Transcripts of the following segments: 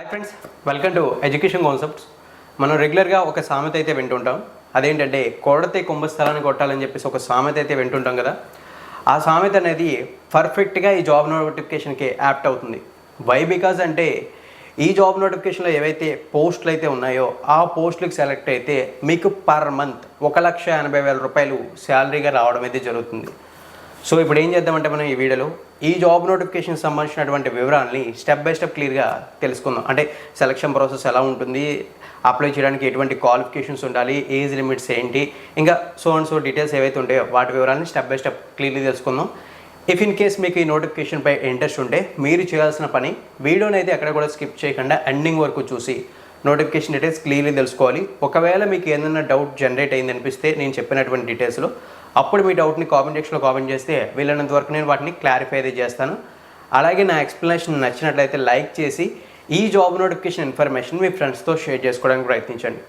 Hi friends welcome to education concepts మనం రెగ్యులర్గా ఒక సామెత అయితే వింటుంటాం. అదేంటంటే కొడతే కుంభస్థలాన్ని కొట్టాలని చెప్పేసి ఒక సామెత అయితే వింటుంటాం కదా. ఆ సామెత అనేది పర్ఫెక్ట్గా ఈ జాబ్ నోటిఫికేషన్కి యాప్ట్ అవుతుంది. వై బికాజ్ అంటే ఈ జాబ్ నోటిఫికేషన్లో ఏవైతే పోస్టులు అయితే ఉన్నాయో ఆ పోస్టులకు సెలెక్ట్ అయితే మీకు పర్ మంత్ ఒక లక్ష ఎనభై వేల రూపాయలు శాలరీగా రావడం అయితే జరుగుతుంది. సో ఇప్పుడు ఏం చేద్దామంటే మనం ఈ వీడియోలో ఈ జాబ్ నోటిఫికేషన్ సంబంధించినటువంటి వివరాలని స్టెప్ బై స్టెప్ క్లియర్గా తెలుసుకుందాం. అంటే సెలక్షన్ ప్రాసెస్ ఎలా ఉంటుంది అప్లై చేయడానికి ఎటువంటి క్వాలిఫికేషన్స్ ఉండాలి ఏజ్ లిమిట్స్ ఏంటి ఇంకా సో అండ్ సో డీటెయిల్స్ ఏవైతే ఉంటాయో వాటి వివరాలని స్టెప్ బై స్టెప్ క్లియర్లీ తెలుసుకుందాం. ఇఫ్ ఇన్ కేస్ మీకు ఈ నోటిఫికేషన్ పై ఇంట్రెస్ట్ ఉంటే మీరు చేయాల్సిన పని వీడియోని అయితే ఎక్కడ కూడా స్కిప్ చేయకుండా ఎండింగ్ వరకు చూసి నోటిఫికేషన్ డీటెయిల్స్ క్లియర్లీ తెలుసుకోవాలి. ఒకవేళ మీకు ఏదైనా డౌట్ జనరేట్ అయింది అనిపిస్తే నేను చెప్పినటువంటి డీటెయిల్స్లో అప్పుడు మీ డౌట్ని కామెంట్ సెక్షన్లో కామెంట్ చేస్తే వీలైనంత వరకు నేను వాటిని క్లారిఫై అయితే చేస్తాను. అలాగే నా ఎక్స్ప్లెనేషన్ నచ్చినట్లయితే లైక్ చేసి ఈ జాబ్ నోటిఫికేషన్ ఇన్ఫర్మేషన్ మీ ఫ్రెండ్స్తో షేర్ చేసుకోవడానికి ప్రయత్నించండి.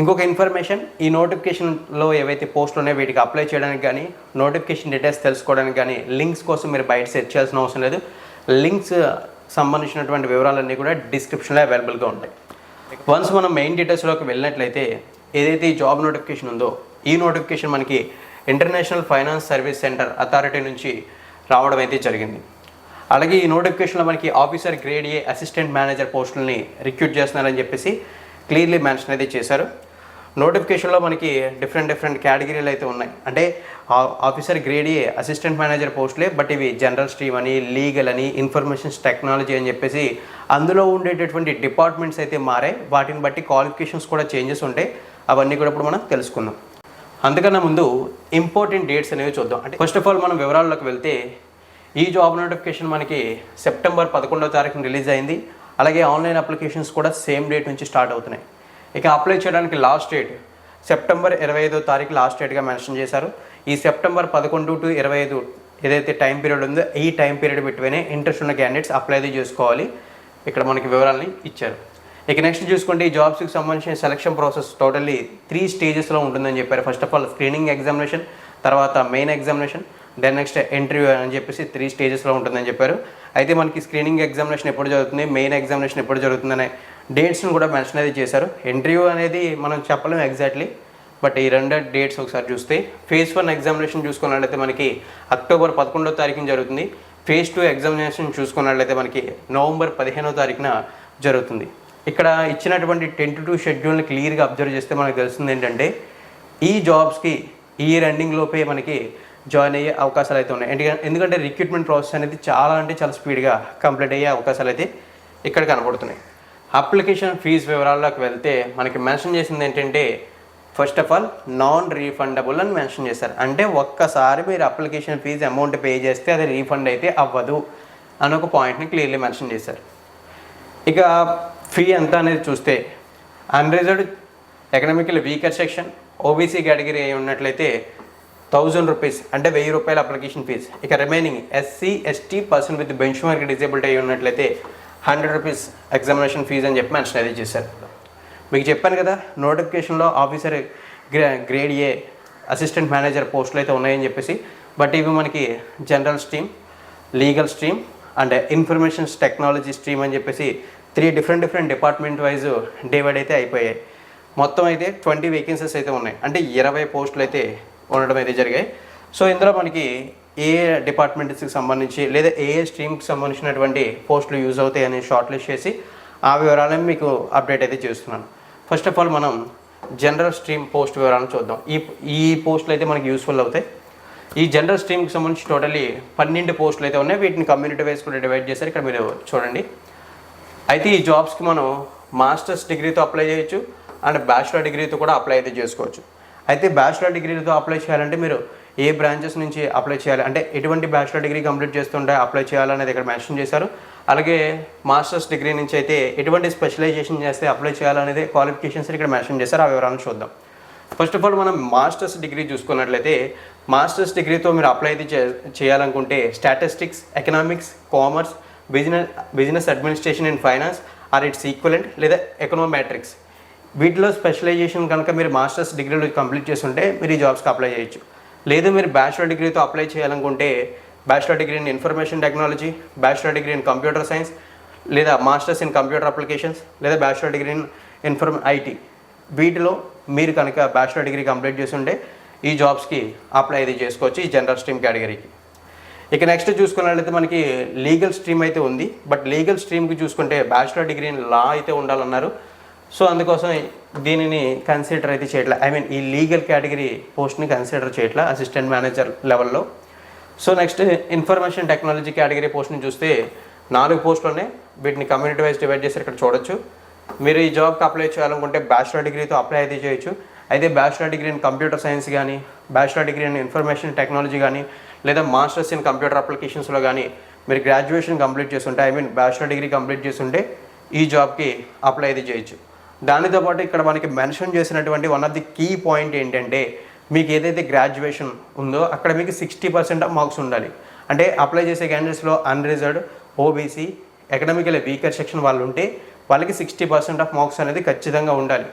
ఇంకొక ఇన్ఫర్మేషన్ ఈ నోటిఫికేషన్లో ఏవైతే పోస్టులు ఉన్నాయో వీటికి అప్లై చేయడానికి కానీ నోటిఫికేషన్ డీటెయిల్స్ తెలుసుకోవడానికి కానీ లింక్స్ కోసం మీరు బయట సెర్చ్ చేయాల్సిన అవసరం లేదు. లింక్స్ సంబంధించినటువంటి వివరాలన్నీ కూడా డిస్క్రిప్షన్లో అవైలబుల్గా ఉంటాయి. వన్స్ మనం మెయిన్ డీటెయిల్స్లోకి వెళ్ళినట్లయితే ఏదైతే ఈ జాబ్ నోటిఫికేషన్ ఉందో ఈ నోటిఫికేషన్ మనకి international finance service centre authority నుంచి రావడం అయితే జరిగింది. అలాగే ఈ నోటిఫికేషన్లో మనకి officer grade A assistant manager పోస్టులని recruit చేస్తున్నారని చెప్పేసి క్లియర్లీ మెన్షన్ అయితే చేశారు. నోటిఫికేషన్లో మనకి డిఫరెంట్ డిఫరెంట్ కేటగిరీలు అయితే ఉన్నాయి. అంటే ఆ- officer grade A assistant manager పోస్టులే but ఇవి జనరల్ స్ట్రీమ్ అని లీగల్ అని ఇన్ఫర్మేషన్స్ టెక్నాలజీ అని చెప్పేసి అందులో ఉండేటటువంటి డిపార్ట్మెంట్స్ అయితే మారాయి. వాటిని బట్టి క్వాలిఫికేషన్స్ కూడా చేంజెస్ ఉంటాయి. అవన్నీ కూడా ఇప్పుడు మనం తెలుసుకుందాం. అందుకన్నా ముందు ఇంపార్టెంట్ డేట్స్ అనేవి చూద్దాం. అంటే ఫస్ట్ ఆఫ్ ఆల్ మనం వివరాల్లోకి వెళ్తే ఈ జాబ్ నోటిఫికేషన్ మనకి సెప్టెంబర్ పదకొండవ తారీఖున రిలీజ్ అయింది. అలాగే ఆన్లైన్ అప్లికేషన్స్ కూడా సేమ్ డేట్ నుంచి స్టార్ట్ అవుతున్నాయి. ఇక అప్లై చేయడానికి లాస్ట్ డేట్ సెప్టెంబర్ ఇరవై ఐదో తారీఖు లాస్ట్ డేట్గా మెన్షన్ చేశారు. ఈ సెప్టెంబర్ పదకొండు టు ఇరవై ఐదు ఏదైతే టైం పీరియడ్ ఉందో ఈ టైం పీరియడ్ పెట్టుకునే ఇంట్రెస్ట్ ఉన్న క్యాండిడేట్స్ అప్లై అయితే చేసుకోవాలి. ఇక్కడ మనకి వివరాలని ఇచ్చారు. ఇక నెక్స్ట్ చూసుకుంటే ఈ జాబ్స్కి సంబంధించిన సెలక్షన్ ప్రాసెస్ టోటల్లీ త్రీ స్టేజెస్లో ఉంటుందని చెప్పారు. First of all screening examination తర్వాత main examination then next interview అని చెప్పేసి త్రీ స్టేజెస్లో ఉంటుందని చెప్పారు. అయితే మనకి స్క్రీనింగ్ ఎగ్జామినేషన్ ఎప్పుడు జరుగుతుంది మెయిన్ ఎగ్జామినేషన్ ఎప్పుడు జరుగుతుందనే డేట్స్ని కూడా మెన్షన్ అయితే చేశారు. ఇంటర్వ్యూ అనేది మనం చెప్పలేము ఎగ్జాక్ట్లీ బట్ ఈ రెండు డేట్స్ ఒకసారి చూస్తే ఫేజ్ వన్ ఎగ్జామినేషన్ చూసుకున్నట్లయితే మనకి అక్టోబర్ పదకొండో తారీఖున జరుగుతుంది. ఫేజ్ టూ ఎగ్జామినేషన్ చూసుకున్నట్లయితే మనకి నవంబర్ పదిహేనో తారీఖున జరుగుతుంది. ఇక్కడ ఇచ్చినటువంటి టెన్ టు షెడ్యూల్ని క్లియర్గా అబ్జర్వ్ చేస్తే మనకు తెలుస్తుంది ఏంటంటే ఈ జాబ్స్కి ఈ ఇయర్ ఎండింగ్ లోపే మనకి జాయిన్ అయ్యే అవకాశాలు అయితే ఉన్నాయి. ఎందుకంటే ఎందుకంటే రిక్రూట్మెంట్ ప్రాసెస్ అనేది చాలా అంటే చాలా స్పీడ్గా కంప్లీట్ అయ్యే అవకాశాలు అయితే ఇక్కడ కనబడుతున్నాయి. అప్లికేషన్ ఫీజు వివరాల్లోకి వెళ్తే మనకి మెన్షన్ చేసింది ఏంటంటే first of all non refundable అని మెన్షన్ చేశారు. అంటే ఒక్కసారి మీరు అప్లికేషన్ ఫీజు అమౌంట్ పే చేస్తే అది రీఫండ్ అయితే అవ్వదు అని ఒక పాయింట్ని క్లియర్లీ మెన్షన్ చేశారు. ఇక ఫీ ఎంత అనేది చూస్తే unreserved economical weaker section OBC category అయి ఉన్నట్లయితే థౌజండ్ రూపీస్ అంటే వెయ్యి రూపాయల అప్లికేషన్ ఫీజ్ ఇక remaining SC ST person with benchmark disability అయి ఉన్నట్లయితే హండ్రెడ్ రూపీస్ ఎగ్జామినేషన్ ఫీజ్ అని చెప్పి మెన్షన్ అయితే చేశారు. మీకు చెప్పాను కదా నోటిఫికేషన్లో officer grey grade A assistant manager పోస్టులు అయితే ఉన్నాయని చెప్పేసి బట్ ఇవి మనకి general stream legal stream and informations technology stream అని చెప్పేసి three different different department wise divide అయితే అయిపోయాయి. మొత్తం అయితే ట్వంటీ వేకెన్సీస్ అయితే ఉన్నాయి. అంటే ఇరవై పోస్టులు అయితే ఉండడం అయితే జరిగాయి. సో ఇందులో మనకి ఏ డిపార్ట్మెంట్స్కి సంబంధించి లేదా ఏ ఏ స్ట్రీమ్కి సంబంధించినటువంటి పోస్టులు యూజ్ అవుతాయి అని షార్ట్ లిస్ట్ చేసి ఆ వివరాలను మీకు అప్డేట్ అయితే చేస్తున్నాను. ఫస్ట్ ఆఫ్ ఆల్ మనం జనరల్ స్ట్రీమ్ పోస్ట్ వివరాలను చూద్దాం. ఈ ఈ పోస్టులు అయితే మనకి యూస్ఫుల్ అవుతాయి. ఈ జనరల్ స్ట్రీమ్కి సంబంధించి టోటలీ పన్నెండు పోస్టులు అయితే ఉన్నాయి. వీటిని కమ్యూనిటీ వైజ్ కూడా డివైడ్ చేశారు. ఇక్కడ మీరు చూడండి. అయితే ఈ జాబ్స్కి మనం మాస్టర్స్ డిగ్రీతో అప్లై చేయొచ్చు అండ్ బ్యాచిలర్ డిగ్రీతో కూడా అప్లై అయితే చేసుకోవచ్చు. అయితే బ్యాచిలర్ డిగ్రీతో అప్లై చేయాలంటే మీరు ఏ బ్రాంచెస్ నుంచి అప్లై చేయాలి? అంటే ఎటువంటి బ్యాచిలర్ డిగ్రీ కంప్లీట్ చేస్తుంటే అప్లై చేయాలనేది ఇక్కడ మెన్షన్ చేశారు. అలాగే మాస్టర్స్ డిగ్రీ నుంచి అయితే ఎటువంటి స్పెషలైజేషన్ చేస్తే అప్లై చేయాలనేది క్వాలిఫికేషన్స్ ఇక్కడ మెన్షన్ చేశారు. ఆ వివరాలను చూద్దాం. ఫస్ట్ ఆఫ్ ఆల్ మనం మాస్టర్స్ డిగ్రీ చూసుకున్నట్లయితే మాస్టర్స్ డిగ్రీతో మీరు అప్లై అయితే చే- చేయాలనుకుంటే statistics economics commerce business business administration and finance or its equivalent లేదా ఎకనోమెట్రిక్స్ వీటిలో స్పెషలైజేషన్ కనుక మీరు మాస్టర్స్ డిగ్రీలు కంప్లీట్ చేస్తుంటే మీరు ఈ జాబ్స్కి అప్లై చేయొచ్చు. లేదు మీరు బ్యాచిలర్ డిగ్రీతో అప్లై చేయాలనుకుంటే bachelor degree in information technology bachelor degree in computer science లేదా మాస్టర్స్ ఇన్ కంప్యూటర్ అప్లికేషన్స్ లేదా bachelor degree in inform IT వీటిలో మీరు కనుక బ్యాచిలర్ డిగ్రీ కంప్లీట్ చేసి ఉంటే ఈ జాబ్స్కి అప్లై అయితే చేసుకోవచ్చు ఈ జనరల్ స్ట్రీమ్ కేటగిరీకి ఇక నెక్స్ట్ చూసుకున్నట్లయితే మనకి లీగల్ స్ట్రీమ్ అయితే ఉంది. బట్ లీగల్ స్ట్రీమ్కి చూసుకుంటే బ్యాచిలర్ డిగ్రీ ఇన్ లా అయితే ఉండాలన్నారు. సో అందుకోసం దీనిని కన్సిడర్ అయితే చేయట్లే. ఐ మీన్ ఈ లీగల్ కేటగిరీ పోస్ట్ని కన్సిడర్ చేయట్లే అసిస్టెంట్ మేనేజర్ లెవెల్లో so next information technology category పోస్ట్ని చూస్తే నాలుగు పోస్టులు ఉన్నాయి. వీటిని కమ్యూనిటీ వైజ్ డివైడ్ చేసి ఇక్కడ చూడొచ్చు. మీరు ఈ జాబ్కి అప్లై చేయాలనుకుంటే బ్యాచిలర్ డిగ్రీతో అప్లై అయితే చేయొచ్చు. అయితే bachelor degree in computer science కానీ bachelor degree in information technology కానీ లేదా మాస్టర్స్ ఇన్ కంప్యూటర్ అప్లికేషన్స్లో కానీ మీరు గ్రాడ్యుయేషన్ కంప్లీట్ చేస్తుంటే I mean bachelor degree complete చేస్తుంటే ఈ జాబ్కి అప్లై అయితే చేయొచ్చు. దానితో పాటు ఇక్కడ మనకి మెన్షన్ చేసినటువంటి one of the key point ఏంటంటే మీకు ఏదైతే గ్రాడ్యుయేషన్ ఉందో అక్కడ మీకు సిక్స్టీ పర్సెంట్ ఆఫ్ మార్క్స్ ఉండాలి. అంటే అప్లై చేసే క్యాండిడేట్స్లో unreserved OBC economical weaker section వాళ్ళు ఉంటే వాళ్ళకి సిక్స్టీ పర్సెంట్ ఆఫ్ మార్క్స్ అనేది ఖచ్చితంగా ఉండాలి.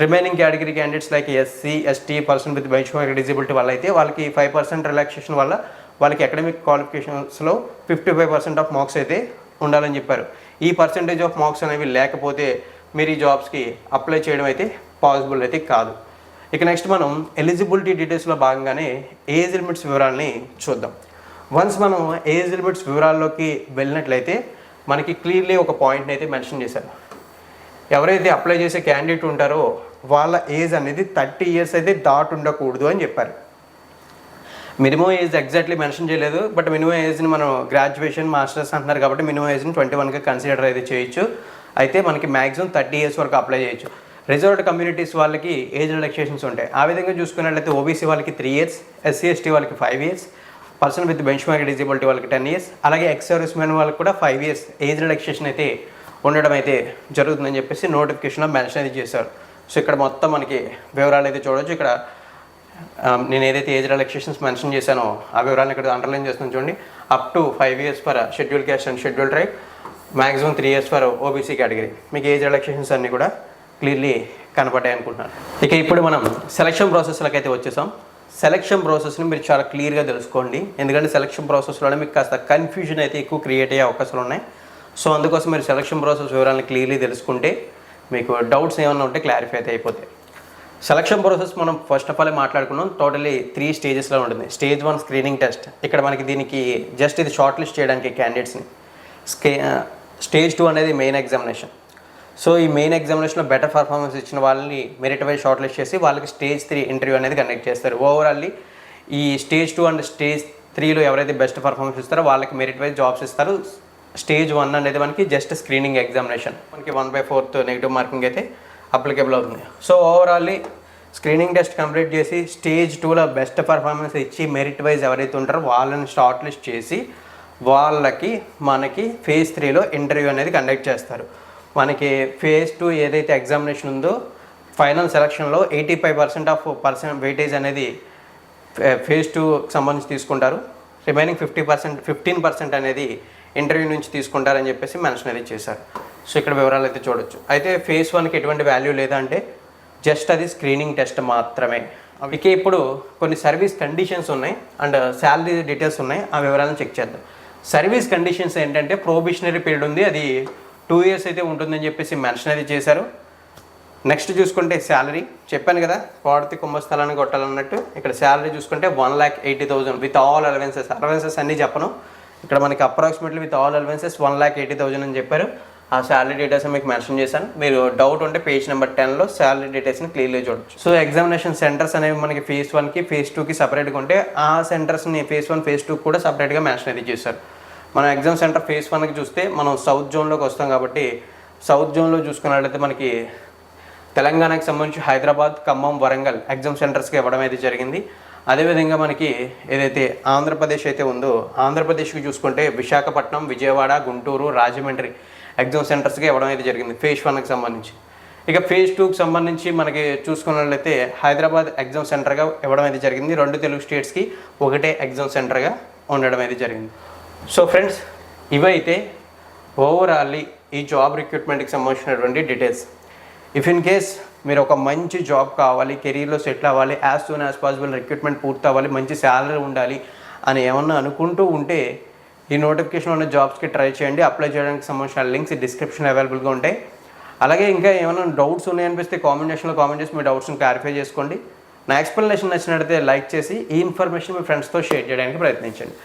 Remaining category candidates like SC ST person with benchmark disability వల్ల అయితే వాళ్ళకి ఫైవ్ పర్సెంట్ రిలాక్సేషన్ వల్ల వాళ్ళకి academic క్వాలిఫికేషన్స్లో fifty five percent of marks అయితే ఉండాలని చెప్పారు. ఈ పర్సెంటేజ్ ఆఫ్ మార్క్స్ అనేవి లేకపోతే మీరు ఈ జాబ్స్కి అప్లై చేయడం అయితే పాసిబుల్ అయితే కాదు. ఇక నెక్స్ట్ మనం ఎలిజిబిలిటీ డీటెయిల్స్లో భాగంగానే ఏజ్ లిమిట్స్ వివరాలని చూద్దాం. వన్స్ మనం ఏజ్ లిమిట్స్ వివరాల్లోకి వెళ్ళినట్లయితే మనకి క్లియర్లీ ఒక పాయింట్ని అయితే మెన్షన్ చేశారు. ఎవరైతే అప్లై చేసే క్యాండిడేట్ ఉంటారో వాళ్ళ ఏజ్ అనేది థర్టీ ఇయర్స్ అయితే దాటి ఉండకూడదు అని చెప్పారు. మినిమం ఏజ్ ఎగ్జాక్ట్లీ మెన్షన్ చేయలేదు బట్ మినిమం ఏజ్ని మనం గ్రాడ్యుయేషన్ మాస్టర్స్ అంటున్నారు కాబట్టి మినిమం ఏజ్ని ట్వంటీ వన్కి కన్సిడర్ అయితే చేయొచ్చు. అయితే మనకి మ్యాక్సిమం థర్టీ ఇయర్స్ వరకు అప్లై చేయొచ్చు. రిజర్వ్డ్ కమ్యూనిటీస్ వాళ్ళకి ఏజ్ రిలాక్సేషన్స్ ఉంటాయి. ఆ విధంగా చూసుకున్నట్లయితే ఓబీసీ వాళ్ళకి త్రీ ఇయర్స్ ఎస్సీ ఎస్టీ వాళ్ళకి five years person with benchmark disability వాళ్ళకి టెన్ ఇయర్స్ అలాగే ఎక్స్ సర్వీస్ మెన్ వాళ్ళకి కూడా ఫైవ్ ఇయర్స్ ఏజ్ రిలాక్సేషన్ అయితే ఉండడం అయితే జరుగుతుందని చెప్పేసి నోటిఫికేషన్లో మెన్షన్ అయితే చేశారు. సో ఇక్కడ మొత్తం మనకి వివరాలు అయితే చూడవచ్చు ఇక్కడ నేను ఏదైతే ఏజ్ రిలాక్సేషన్స్ మెన్షన్ చేశానో ఆ వివరాలను ఇక్కడ అండర్లైన్ చేస్తున్నాను చూడండి. Up to five years for schedule caste and schedule tribe maximum three years for OBC category మీకు ఏజ్ రిలాక్సేషన్స్ అన్నీ కూడా క్లియర్లీ కనపడ్డాయి అనుకుంటున్నాను. ఇక ఇప్పుడు మనం సెలక్షన్ ప్రాసెస్లోకి అయితే వచ్చేసాం. సెలక్షన్ ప్రాసెస్ని మీరు చాలా క్లియర్గా తెలుసుకోండి. ఎందుకంటే సెలక్షన్ ప్రాసెస్లోనే మీకు కాస్త కన్ఫ్యూజన్ అయితే ఎక్కువ క్రియేట్ అయ్యే అవకాశాలు ఉన్నాయి. సో అందుకోసం మీరు సెలక్షన్ ప్రాసెస్ వివరాలను క్లియర్లీ తెలుసుకుంటే మీకు డౌట్స్ ఏమైనా ఉంటే క్లారిఫై అయితే అయిపోతాయి. సెలక్షన్ ప్రాసెస్ మనం ఫస్ట్ ఆఫ్ ఆల్ మాట్లాడుకున్నాం. టోటలీ త్రీ స్టేజెస్లో ఉంటుంది. స్టేజ్ వన్ స్క్రీనింగ్ టెస్ట్ ఇక్కడ మనకి దీనికి జస్ట్ ఇది షార్ట్ లిస్ట్ చేయడానికి క్యాండిడేట్స్ని స్కే స్టేజ్ టూ అనేది మెయిన్ ఎగ్జామినేషన్ సో ఈ మెయిన్ ఎగ్జామినేషన్లో బెటర్ పర్ఫార్మెన్స్ ఇచ్చిన వాళ్ళని మెరిట్ వైజ్ షార్ట్ లిస్ట్ చేసి వాళ్ళకి స్టేజ్ త్రీ ఇంటర్వ్యూ అనేది కండక్ట్ చేస్తారు. ఓవరాల్లీ ఈ స్టేజ్ టూ అండ్ స్టేజ్ త్రీలో ఎవరైతే బెస్ట్ పర్ఫార్మెన్స్ ఇస్తారో వాళ్ళకి మెరిట్ వైజ్ జాబ్స్ ఇస్తారు. స్టేజ్ వన్ అనేది మనకి జస్ట్ స్క్రీనింగ్ ఎగ్జామినేషన్. మనకి one by fourth negative marking అయితే అప్లికేబుల్ అవుతుంది. So overally screening test complete చేసి స్టేజ్ టూలో బెస్ట్ పర్ఫార్మెన్స్ ఇచ్చి మెరిట్ వైజ్ ఎవరైతే ఉంటారో వాళ్ళని షార్ట్ లిస్ట్ చేసి వాళ్ళకి మనకి ఫేజ్ త్రీలో ఇంటర్వ్యూ అనేది కండక్ట్ చేస్తారు. మనకి ఫేజ్ టూ ఏదైతే ఎగ్జామినేషన్ ఉందో final సెలక్షన్లో eighty five percent of percent weightage అనేది eh, ఫేజ్ టూకి సంబంధించి తీసుకుంటారు. Remaining fifty percent fifteen percent అనేది ఇంటర్వ్యూ నుంచి తీసుకుంటారని చెప్పేసి మెన్షన్ అనేది చేశారు. సో ఇక్కడ వివరాలు అయితే చూడొచ్చు. అయితే ఫేజ్ వన్కి ఎటువంటి వాల్యూ లేదంటే జస్ట్ అది స్క్రీనింగ్ టెస్ట్ మాత్రమే. ఇక ఇప్పుడు కొన్ని సర్వీస్ కండిషన్స్ ఉన్నాయి. అండ్ శాలరీ డీటెయిల్స్ ఉన్నాయి. ఆ వివరాలను చెక్ చేద్దాం. సర్వీస్ కండిషన్స్ ఏంటంటే ప్రొబిషనరీ పీరియడ్ ఉంది. అది టూ ఇయర్స్ అయితే ఉంటుందని చెప్పేసి మెన్షన్ అయితే చేశారు. నెక్స్ట్ చూసుకుంటే శాలరీ. చెప్పాను కదా కోడతి కుంభస్థలాన్ని కొట్టాలన్నట్టు. ఇక్కడ శాలరీ చూసుకుంటే one lakh eighty thousand with all allowances. Allowances అన్నీ చెప్పను. ఇక్కడ మనకి approximately with all allowances one lakh eighty thousand అని చెప్పారు. ఆ శాలరీ డీటెయిల్స్ మీకు మెన్షన్ చేశాను. మీరు డౌట్ ఉంటే పేజ్ నెంబర్ టెన్లో శాలరీ డీటెయిల్స్ని క్లియర్లీ చూడొచ్చు. సో ఎగ్జామినేషన్ సెంటర్స్ అనేవి మనకి ఫేజ్ వన్కి ఫేజ్ టూకి సపరేట్గా ఉంటే ఆ సెంటర్స్ని ఫేజ్ వన్ ఫేజ్ టూ కూడా సపరేట్గా మెన్షన్ అయితే చేశారు. మనం ఎగ్జామ్ సెంటర్ ఫేజ్ వన్కి చూస్తే మనం సౌత్ జోన్లోకి వస్తాం కాబట్టి సౌత్ జోన్లో చూసుకున్నట్లయితే మనకి తెలంగాణకి సంబంధించి హైదరాబాద్ ఖమ్మం వరంగల్ ఎగ్జామ్ సెంటర్స్కి ఇవ్వడం అయితే జరిగింది. అదేవిధంగా మనకి ఏదైతే ఆంధ్రప్రదేశ్ అయితే ఉందో ఆంధ్రప్రదేశ్కి చూసుకుంటే విశాఖపట్నం విజయవాడ గుంటూరు రాజమండ్రి ఎగ్జామ్ సెంటర్స్కి ఇవ్వడం అయితే జరిగింది ఫేజ్ వన్కి సంబంధించి. ఇక ఫేజ్ టూకి సంబంధించి మనకి చూసుకున్నట్లయితే హైదరాబాద్ ఎగ్జామ్ సెంటర్గా ఇవ్వడం అయితే జరిగింది. రెండు తెలుగు స్టేట్స్కి ఒకటే ఎగ్జామ్ సెంటర్గా ఉండడం అయితే జరిగింది. సో ఫ్రెండ్స్ ఇవైతే ఓవరాల్లీ ఈ జాబ్ రిక్రూట్మెంట్కి సంబంధించినటువంటి డీటెయిల్స్. ఇఫ్ ఇన్ కేస్ మీరు ఒక మంచి జాబ్ కావాలి కెరీర్లో సెటిల్ అవ్వాలి as soon as possible recruitment పూర్తి అవ్వాలి మంచి శాలరీ ఉండాలి అని ఏమన్నా అనుకుంటూ ఉంటే ఈ నోటిఫికేషన్ ఉన్న జాబ్స్కి ట్రై చేయండి. అప్లై చేయడానికి సంబంధించిన లింక్స్ డిస్క్రిప్షన్ అవైలబుల్గా ఉంటాయి. అలాగే ఇంకా ఏమైనా డౌట్స్ ఉన్నాయనిపిస్తే కామెంట్ సెక్షన్లో కామెంట్ చేసి మీ డౌట్స్ని క్లారిఫై చేసుకోండి. నా ఎక్స్ప్లెనేషన్ నచ్చినట్లయితే లైక్ చేసి ఈ ఇన్ఫర్మేషన్ మీ ఫ్రెండ్స్తో షేర్ చేయడానికి ప్రయత్నించండి.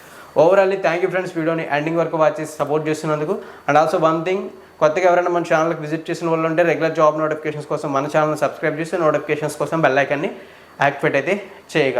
ఓవరాల్లీ థ్యాంక్ యూ ఫ్రెండ్స్ వీడియోని ఎండింగ్ వరకు వాచ్ చేసి సపోర్ట్ చేస్తున్నందుకు. అండ్ ఆల్సో వన్ థింగ్ కొత్తగా ఎవరైనా మన ఛానల్కి విజిట్ చేసిన వాళ్ళు ఉంటే రెగ్యులర్ జాబ్ నోటిఫికేషన్స్ కోసం మన ఛానల్ని సబ్స్క్రైబ్ చేసి నోటిఫికేషన్స్ కోసం బెల్ ఐకాన్ని యాక్టివేట్ అయితే చేయగలరు